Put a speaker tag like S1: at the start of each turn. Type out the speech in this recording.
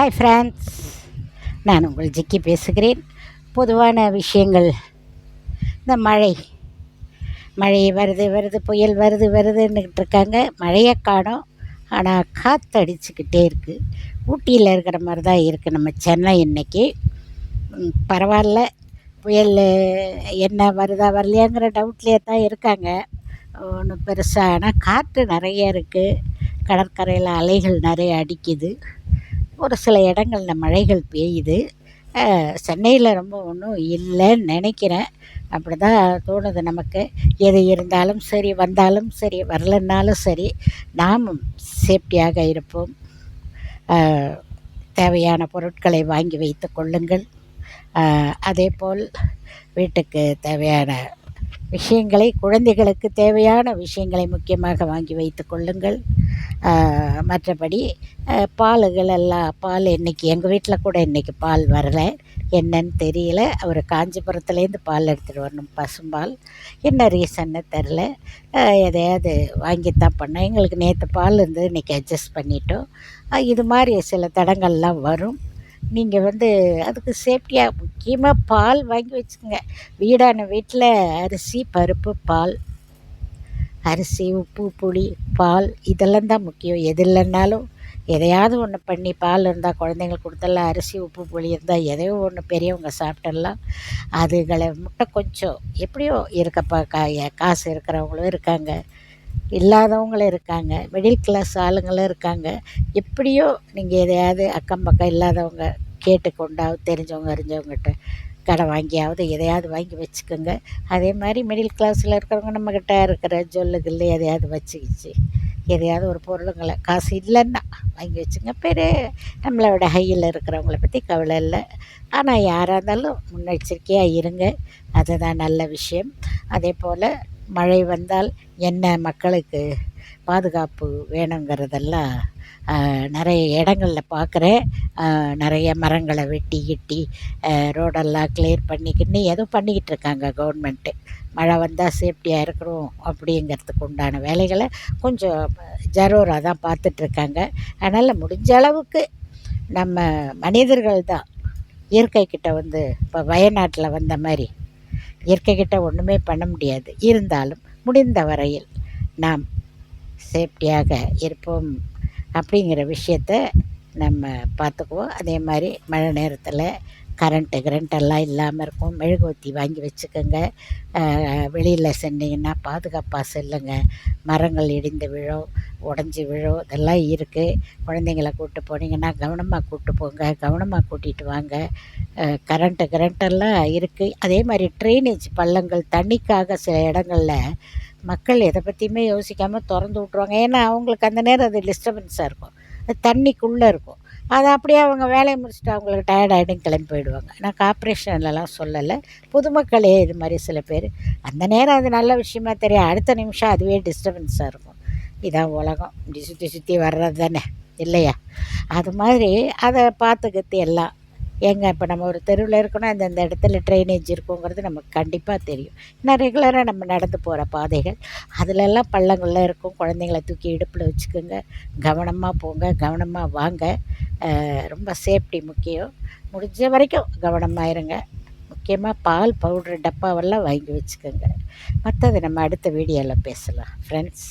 S1: Hi friends நான் உங்கள் ஜிக்கி பேசுகிறேன். பொதுவான விஷயங்கள். இந்த மழை. மழை வருது வருது புயல் வருது வருதுன்னுக்கிட்டு இருக்காங்க. மழையை காணோம். ஆனால் காற்றடிச்சிக்கிட்டே இருக்குது ஊட்டியில் இருக்கிற மாதிரி தான் இருக்குது நம்ம சென்னை இன்றைக்கி பரவாயில்ல. புயல் என்ன வருதா வரலையாங்கிற டவுட்லேயே தான் இருக்காங்க. ஒன்றும் பெருசாக ஆனால் காற்று நிறைய இருக்குது கடற்கரையில் அலைகள் நிறைய அடிக்குது. ஒரு சில இடங்களில் மழைகள் பெய்யுது. சென்னையில் ரொம்ப ஒன்றும் இல்லைன்னு நினைக்கிறேன். அப்படி தான் தோணுது நமக்கு. எது இருந்தாலும் சரி வந்தாலும் சரி வரலன்னாலும் சரி நாமும் சேஃப்டியாக இருப்போம். தேவையான பொருட்களை வாங்கி வைத்து கொள்ளுங்கள். அதே போல் வீட்டுக்கு தேவையான விஷயங்களை குழந்தைகளுக்கு தேவையான விஷயங்களை முக்கியமாக வாங்கி வைத்து கொள்ளுங்கள். மற்றபடி பாலுகள் எல்லாம் பால் இன்றைக்கி எங்கள் வீட்டில் கூட இன்றைக்கி பால் வரலை. என்னன்னு தெரியல. அவர் காஞ்சிபுரத்துலேருந்து பால் எடுத்துகிட்டு வரணும் பசும்பால். என்ன ரீசன்னு தெரில. எதையாவது வாங்கித்தான் பண்ணோம். எங்களுக்கு நேற்று பால் இருந்தது இன்றைக்கி அட்ஜஸ்ட் பண்ணிட்டோம். இது மாதிரி சில தடங்கள்லாம் வரும். நீங்கள் வந்து அதுக்கு சேஃப்டியாக முக்கியமாக பால் வாங்கி வச்சுக்கோங்க. வீடான வீட்டில் அரிசி பருப்பு பால் அரிசி உப்பு புளி பால் இதெல்லாம் தான் முக்கியம். எது இல்லைன்னாலும் எதையாவது ஒன்று பண்ணி பால் இருந்தால் குழந்தைங்களுக்கு கொடுத்துடலாம் அரிசி உப்பு புளி இருந்தால் எதையோ ஒன்று பெரியவங்க சாப்பிட்டுடலாம் அதுகளை மட்டும் கொஞ்சம் எப்படியோ இருக்கப்பா கா காசு இருக்கிறவங்களும் இருக்காங்க. இல்லாதவங்களும் இருக்காங்க. மிடில் கிளாஸ் ஆளுங்களும் இருக்காங்க. எப்படியோ நீங்கள் எதையாவது அக்கம் பக்கம் இல்லாதவங்க கேட்டு கொண்டாவது தெரிஞ்சவங்க அறிஞ்சவங்ககிட்ட கடை வாங்கியாவது எதையாவது வாங்கி வச்சுக்கோங்க. அதே மாதிரி மிடில் கிளாஸில் இருக்கிறவங்க நம்மக்கிட்ட இருக்கிற ஜொல்லுகள் எதையாவது வச்சுக்கிச்சு. எதையாவது ஒரு பொருளுங்களை காசு இல்லைன்னா வாங்கி வச்சுங்க. பெரிய நம்மளோட ஹையில் இருக்கிறவங்கள பற்றி கவலை இல்லை. ஆனால் யாராக இருந்தாலும் முன்னெச்சரிக்கையாக இருங்க. அதுதான் நல்ல விஷயம். அதே போல் மழை வந்தால் என்ன மக்களுக்கு பாதுகாப்பு வேணுங்கிறதெல்லாம் நிறைய இடங்களில் பார்க்குறேன் நிறைய மரங்களை வெட்டி கிட்டி ரோடெல்லாம் கிளியர் பண்ணிக்கின்னு ஏதோ பண்ணிக்கிட்டு இருக்காங்க கவர்மெண்ட்டு மழை வந்தால் சேஃப்டியாக இருக்கிறோம் அப்படிங்கிறதுக்கு உண்டான வேலைகளை கொஞ்சம் ஜரூராக தான் பார்த்துட்ருக்காங்க அதனால் முடிஞ்ச அளவுக்கு நம்ம மனிதர்கள் தான் இயற்கைக்கிட்ட வந்து இப்போ வயநாட்டில் வந்த மாதிரி இயற்கைக்கிட்ட ஒன்றுமே பண்ண முடியாது. இருந்தாலும் முடிந்த வரையில் நாம் சேஃப்டியாக இருப்போம் அப்படிங்கிற விஷயத்த நம்ம பார்த்துக்குவோம். அதே மாதிரி மழை நேரத்தில் கரண்ட்டு கரண்ட்டெல்லாம் இல்லாமல் இருக்கும். மெழுகுவர்த்தி வாங்கி வச்சுக்கோங்க. வெளியில் சென்னிங்கன்னா பாதுகாப்பாக செல்லுங்க. மரங்கள் இடிந்து விழும் உடஞ்சி விழும் இதெல்லாம் இருக்குது குழந்தைங்கள கூப்பிட்டு போனீங்கன்னா கவனமாக கூப்பிட்டு போங்க. கவனமாக கூட்டிகிட்டு வாங்க. கரண்ட்டு கரண்ட்டெல்லாம் இருக்குது அதே மாதிரி ட்ரைனேஜ் பள்ளங்கள் தண்ணிக்காக சில இடங்களில் மக்கள் எதை பற்றியுமே யோசிக்காமல் திறந்து விட்ருவாங்க ஏன்னா அவங்களுக்கு அந்த நேரம் அது டிஸ்டர்பன்ஸாக இருக்கும். அது தண்ணிக்குள்ளே இருக்கும். அதை அப்படியே அவங்க வேலையை முடிச்சுட்டு அவங்களுக்கு டயர்ட் ஆகிடும் கிளம்பி போயிடுவாங்க. நான் கார்ப்ரேஷன்லலாம் சொல்லலை. பொதுமக்களே இது மாதிரி சில பேர். அந்த நேரம் அது நல்ல விஷயமா தெரியும். அடுத்த நிமிஷம் அதுவே டிஸ்டர்பன்ஸாக இருக்கும். இதான் உலகம். இப்படி சுற்றி சுற்றி வர்றது தானே இல்லையா? அது மாதிரி அதை பார்த்துக்கிறது எல்லாம் ஏங்க இப்போ நம்ம ஒரு தெருவில் இருக்கணும் அந்தந்த இடத்துல ட்ரைனேஜ் இருக்குங்கிறது நமக்கு கண்டிப்பாக தெரியும். ஏன்னா ரெகுலராக நம்ம நடந்து போகிற பாதைகள் அதிலெல்லாம் பள்ளங்கள்லாம் இருக்கும். குழந்தைங்கள தூக்கி இடுப்பில் வச்சுக்கோங்க. கவனமாக போங்க கவனமாக வாங்க. ரொம்ப சேஃப்டி முக்கியம். முடிஞ்ச வரைக்கும் கவனமாக இருங்க. முக்கியமாக பால் பவுட்ரு டப்பாவெல்லாம் வாங்கி வச்சுக்கோங்க. மற்றது நம்ம அடுத்த வீடியோவில் பேசலாம். ஃப்ரெண்ட்ஸ்